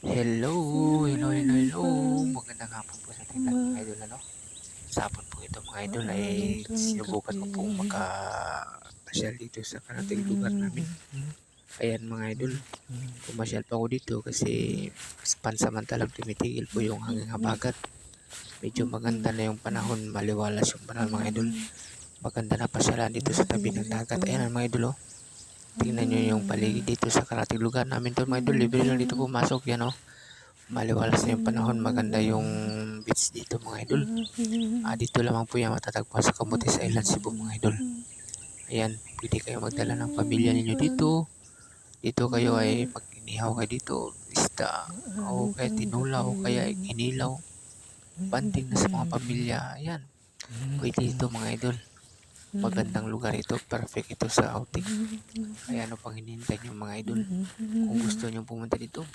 Hello, hello, hello, hello. Magandang hapon po sa ating lahat mga idol, ano? Sa hapon po ito mga idol ay sinubukan ko pong makapasyal dito sa karating lugar namin. Ayan mga idol, pumasyal pa ako dito kasi pansamantalang tumitigil po yung hanggang habagat. Medyo maganda na yung panahon, maliwalas yung panahon mga idol. Maganda na pasyalan dito sa tabi ng dagat. Ayan mga idol, oh. Tingnan nyo yung paligid dito sa karating lugar namin to mga idol. Libre lang dito pumasok yan oh. Maliwalas na yung panahon. Maganda yung beach dito mga idol. Ah, dito lamang po yan matatagpuan sa Camotes Island, Cebu mga idol. Ayan, pwede kayo magdala ng pamilya ninyo dito. Dito kayo ay pag inihaw kayo dito, isda, o kaya tinula, o kaya inilaw. Banding na sa mga pamilya. Ayan, pwede dito mga idol. Magandang lugar ito. Perfect ito sa outing. Kaya ano pang hinihintay nyo mga idol? Kung gusto nyo pumunta dito,